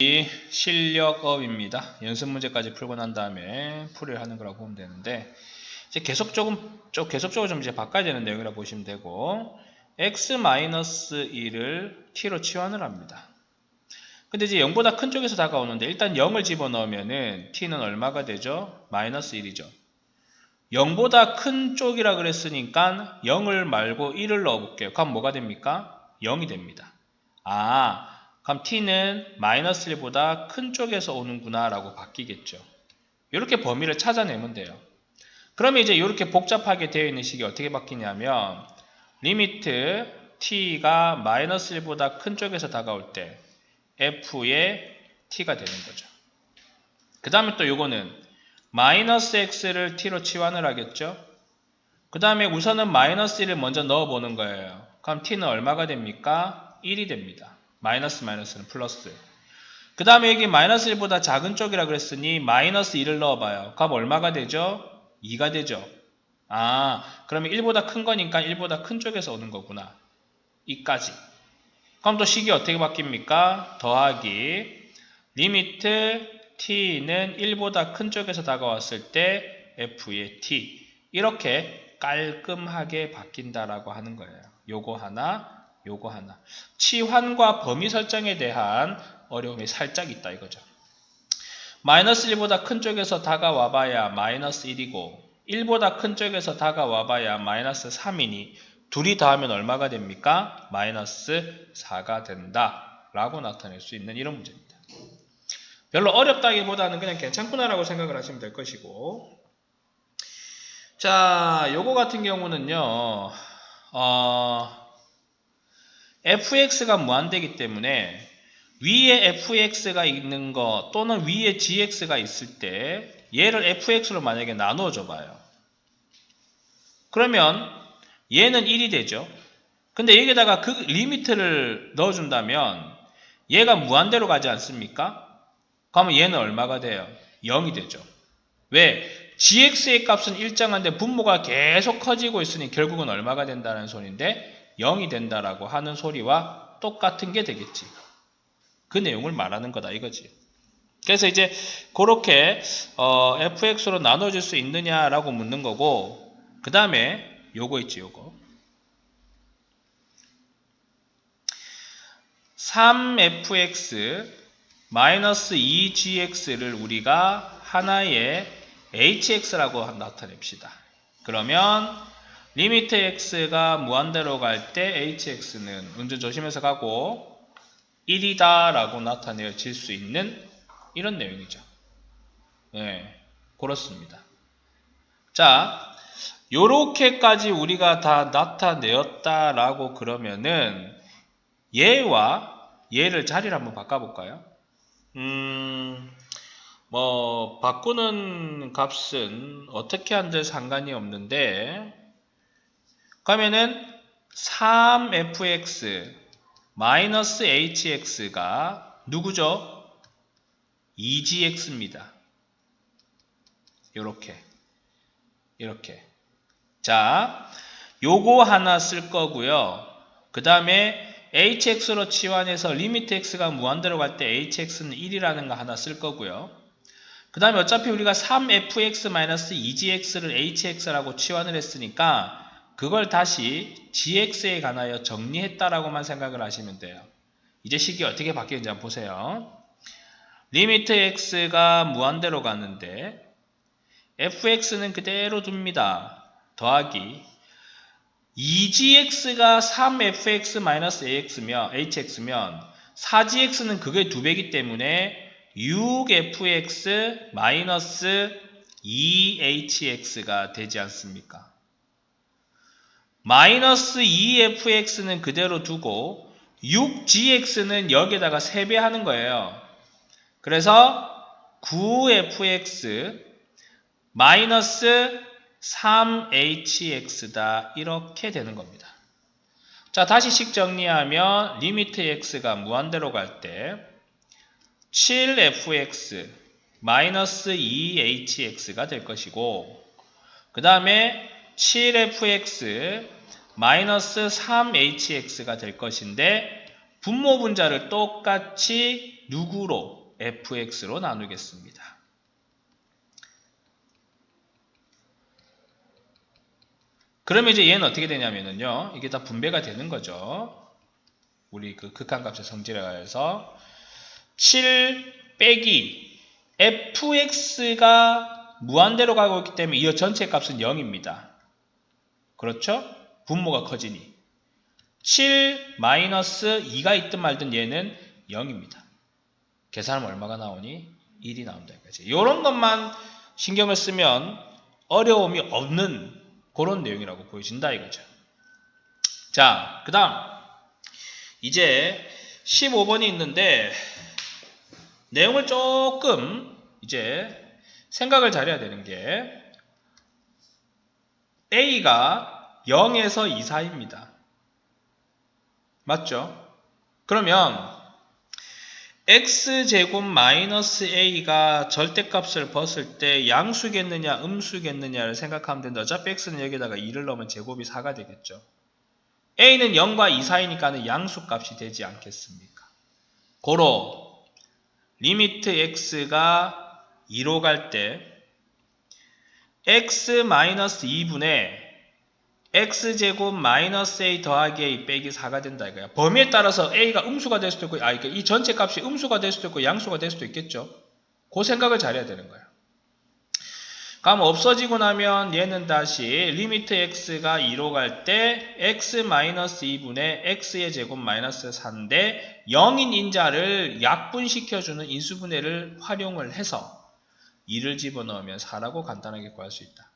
이 실력업입니다. 연습 문제까지 풀고 난 다음에 풀이를 하는 거라고 보면 되는데 이제 계속 조금 좀 계속적으로 좀 이제 바꿔야 되는 내용이라고 보시면 되고 x-1을 t로 치환을 합니다. 근데 이제 0보다 큰 쪽에서 다가오는데 일단 0을 집어넣으면은 t는 얼마가 되죠? 마이너스 1이죠. 0보다 큰 쪽이라 그랬으니까 0을 말고 1을 넣어볼게요. 그럼 뭐가 됩니까? 0이 됩니다. 아, 그럼 t는 마이너스 1보다 큰 쪽에서 오는구나 라고 바뀌겠죠. 이렇게 범위를 찾아내면 돼요. 그러면 이제 이렇게 복잡하게 되어 있는 식이 어떻게 바뀌냐면 리미트 t가 마이너스 1보다 큰 쪽에서 다가올 때 f의 t가 되는 거죠. 그 다음에 또 요거는 마이너스 x를 t로 치환을 하겠죠. 그 다음에 우선은 마이너스 1을 먼저 넣어보는 거예요. 그럼 t는 얼마가 됩니까? 1이 됩니다. 마이너스 마이너스는 플러스. 그 다음에 여기 마이너스 1보다 작은 쪽이라 그랬으니 마이너스 1을 넣어봐요. 그럼 얼마가 되죠? 2가 되죠. 아, 그러면 1보다 큰 거니까 1보다 큰 쪽에서 오는 거구나. 2까지. 그럼 또 식이 어떻게 바뀝니까? 더하기 리미트 t는 1보다 큰 쪽에서 다가왔을 때 f의 t 이렇게 깔끔하게 바뀐다라고 하는 거예요. 요거 하나, 요거 하나. 치환과 범위 설정에 대한 어려움이 살짝 있다 이거죠. 마이너스 1보다 큰 쪽에서 다가와 봐야 마이너스 1이고 1보다 큰 쪽에서 다가와 봐야 마이너스 3이니 둘이 더하면 얼마가 됩니까? 마이너스 4가 된다 라고 나타낼 수 있는 이런 문제입니다. 별로 어렵다기보다는 그냥 괜찮구나 라고 생각을 하시면 될 것이고 자 요거 같은 경우는요 어, fx가 무한대기 때문에 위에 fx가 있는 거 또는 위에 gx가 있을 때 얘를 fx로 만약에 나누어 줘 봐요. 그러면 얘는 1이 되죠. 근데 여기다가 그 리미트를 넣어준다면 얘가 무한대로 가지 않습니까? 그러면 얘는 얼마가 돼요? 0이 되죠. 왜? gx의 값은 일정한데 분모가 계속 커지고 있으니 결국은 얼마가 된다는 소리인데 0이 된다라고 하는 소리와 똑같은 게 되겠지. 그 내용을 말하는 거다 이거지. 그래서 이제 그렇게 어, fx로 나눠줄 수 있느냐라고 묻는 거고 그 다음에 요거 있지 요거 3fx 마이너스 2gx를 우리가 하나의 hx라고 나타냅시다. 그러면 리미트 x가 무한대로 갈 때 hx는 운전 조심해서 가고 1이다 라고 나타내질 수 있는 이런 내용이죠. 네, 그렇습니다. 자, 요렇게까지 우리가 다 나타내었다라고 그러면은 얘와 얘를 자리를 한번 바꿔볼까요? 음, 뭐 바꾸는 값은 어떻게 한들 상관이 없는데 그러면은 3fx 마이너스 hx가 누구죠? 2gx입니다. 이렇게 이렇게 자 요거 하나 쓸 거고요. 그 다음에 hx로 치환해서 리미트 x가 무한대로 갈 때 hx는 1이라는 거 하나 쓸 거고요. 그 다음에 어차피 우리가 3fx-2gx를 hx라고 치환을 했으니까 그걸 다시 gx에 관하여 정리했다라고만 생각을 하시면 돼요. 이제 식이 어떻게 바뀌는지 한번 보세요. 리미트 x가 무한대로 가는데 fx는 그대로 둡니다. 더하기 2gx가 3fx-ax면 hx면 4gx는 그게 두 배기 때문에 6fx-2hx가 되지 않습니까? 마이너스 2fx는 그대로 두고 6gx는 여기에다가 3배 하는 거예요. 그래서 9fx 마이너스 3hx다 이렇게 되는 겁니다. 자 다시 식 정리하면 리미트 x가 무한대로 갈 때 7fx 마이너스 2hx가 될 것이고 그 다음에 7fx 마이너스 3hx가 될 것인데 분모 분자를 똑같이 누구로? fx로 나누겠습니다. 그러면 이제 얘는 어떻게 되냐면요. 이게 다 분배가 되는 거죠. 우리 그 극한값의 성질에서 7 빼기 fx가 무한대로 가고 있기 때문에 이 전체 값은 0입니다. 그렇죠? 분모가 커지니 7 마이너스 2가 있든 말든 얘는 0입니다. 계산하면 얼마가 나오니? 1이 나온다. 이런 것만 신경을 쓰면 어려움이 없는 그런 내용이라고 보여진다 이거죠. 자, 그 다음 이제 15번이 있는데 내용을 조금 이제 생각을 잘해야 되는 게 A가 0에서 2 사이입니다. 맞죠? 그러면 x제곱 마이너스 a가 절대값을 벗을 때 양수겠느냐 음수겠느냐를 생각하면 된다. 어차피 x는 여기다가 2를 넣으면 제곱이 4가 되겠죠. a는 0과 2 사이니까는 양수값이 되지 않겠습니까? 고로 리미트 x가 2로 갈 때 x 마이너스 2분의 x제곱 마이너스 a 더하기 a 빼기 4가 된다 이거야. 범위에 따라서 a가 음수가 될 수도 있고, 아, 그러니까 이 전체 값이 음수가 될 수도 있고 양수가 될 수도 있겠죠. 그 생각을 잘해야 되는 거야. 그럼 없어지고 나면 얘는 다시 리미트 x가 2로 갈 때 x 마이너스 2분의 x의 제곱 마이너스 4인데 0인 인자를 약분시켜주는 인수분해를 활용을 해서 2를 집어넣으면 4라고 간단하게 구할 수 있다.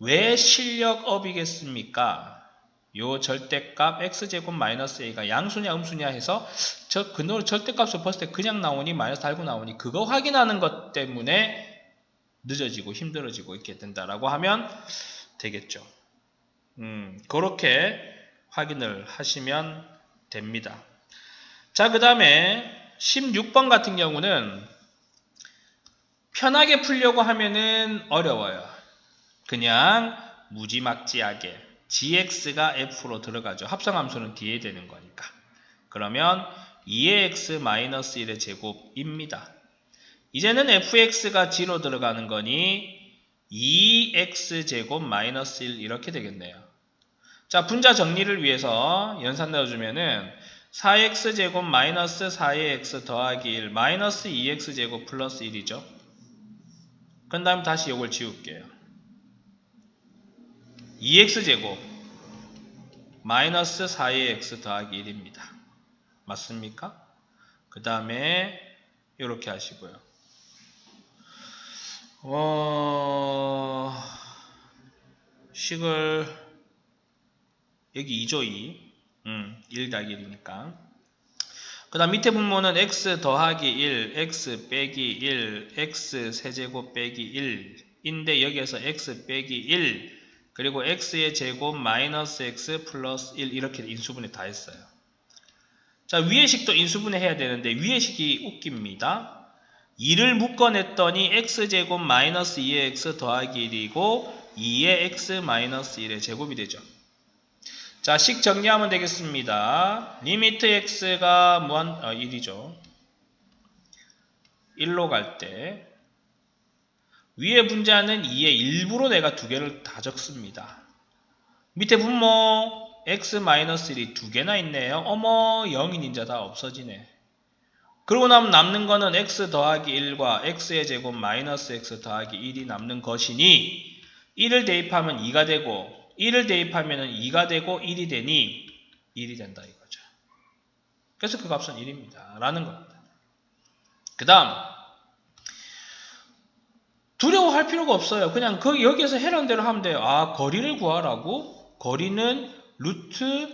왜 실력업이겠습니까? 요 절대값 x제곱 마이너스 a가 양수냐 음수냐 해서 저 근으로 절대값을 봤을 때 그냥 나오니 마이너스 달고 나오니 그거 확인하는 것 때문에 늦어지고 힘들어지고 있게 된다라고 하면 되겠죠. 음, 그렇게 확인을 하시면 됩니다. 자, 그 다음에 16번 같은 경우는 편하게 풀려고 하면은 어려워요. 그냥 무지막지하게 gx가 f로 들어가죠. 합성함수는 뒤에 되는 거니까. 그러면 2x 1의 제곱입니다. 이제는 fx가 g로 들어가는 거니 2x제곱 마이너스 1 이렇게 되겠네요. 자 분자 정리를 위해서 연산 넣어주면은 4x제곱 마이너스 4의 x 더하기 1 마이너스 2x제곱 플러스 1이죠. 그 다음 다시 이걸 지울게요. 2x제곱 마이너스 4의 x 더하기 1입니다. 맞습니까? 그 다음에 이렇게 하시고요. 어... 식을 여기 2조 2 음, 1 더하기 1이니까 그 다음 밑에 분모는 x 더하기 1 x 빼기 1 x 세제곱 빼기 1 인데 여기에서 x 빼기 1 그리고 x의 제곱 마이너스 x 플러스 1 이렇게 인수분해 다 했어요. 자 위의 식도 인수분해 해야 되는데 위의 식이 웃깁니다. 2를 묶어냈더니 x제곱 마이너스 2의 x 더하기 1이고 2의 x 마이너스 1의 제곱이 되죠. 자, 식 정리하면 되겠습니다. 리미트 x가 무한, 아, 1이죠. 1로 갈 때 위에 분자는 2의 일부로 내가 두 개를 다 적습니다. 밑에 분모 x-1이 두 개나 있네요. 어머 0인 인자 다 없어지네. 그러고 나면 남는 거는 x 더하기 1과 x의 제곱 마이너스 x 더하기 1이 남는 것이니 1을 대입하면 2가 되고 1을 대입하면 2가 되고 1이 되니 1이 된다 이거죠. 그래서 그 값은 1입니다. 라는 겁니다. 그 다음 두려워할 필요가 없어요. 그냥 그 여기에서 해란 대로 하면 돼요. 아 거리를 구하라고? 거리는 루트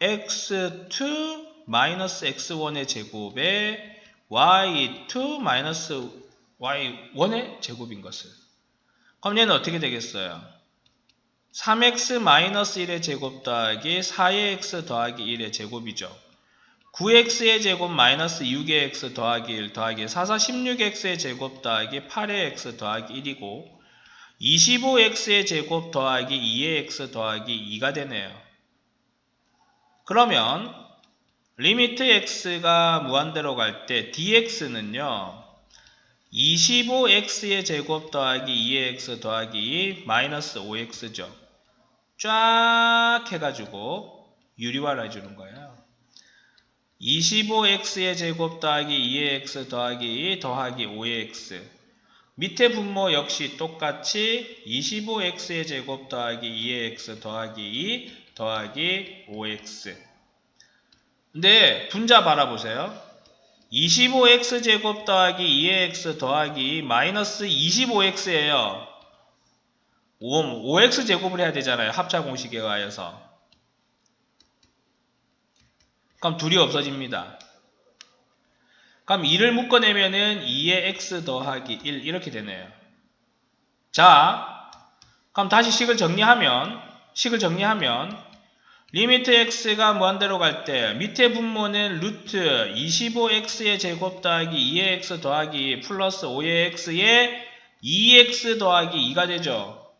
x2 마이너스 x1의 제곱에 y2 마이너스 y1의 제곱인 것을. 그럼 얘는 어떻게 되겠어요? 3x 마이너스 1의 제곱 더하기 4의 x 더하기 1의 제곱이죠. 9x의 제곱 마이너스 6의 x 더하기 1 더하기 4, 4, 16x의 제곱 더하기 8의 x 더하기 1이고 25x의 제곱 더하기 2의 x 더하기 2가 되네요. 그러면 리미트 x가 무한대로 갈 때 dx는요. 25x의 제곱 더하기 2x 더하기 2 마이너스 5x죠. 쫙 해가지고 유리화를 해주는 거예요. 25x의 제곱 더하기 2x 더하기 2 더하기 5x 밑에 분모 역시 똑같이 25x의 제곱 더하기 2x 더하기 2 더하기 5x 근데 분자 바라보세요. 25x 제곱 더하기 2x 더하기 2 마이너스 25x예요. 5, x 제곱을 해야 되잖아요. 합차 공식에 의하여서. 그럼 둘이 없어집니다. 그럼 2를 묶어내면은 2의 x 더하기 1 이렇게 되네요. 자, 그럼 다시 식을 정리하면 식을 정리하면 리미트 x가 무한대로 갈 때 밑에 분모는 루트 25x의 제곱 더하기 2의 x 더하기 플러스 5의 x의 2x 더하기 2가 되죠.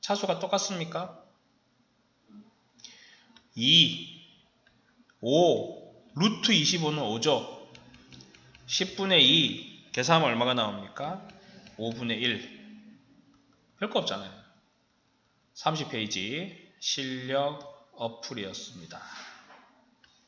차수가 똑같습니까? 2, 5, 루트 25는 5죠. 10분의 2 계산하면 얼마가 나옵니까? 5분의 1 별거 없잖아요. 30페이지 실력 어플이었습니다.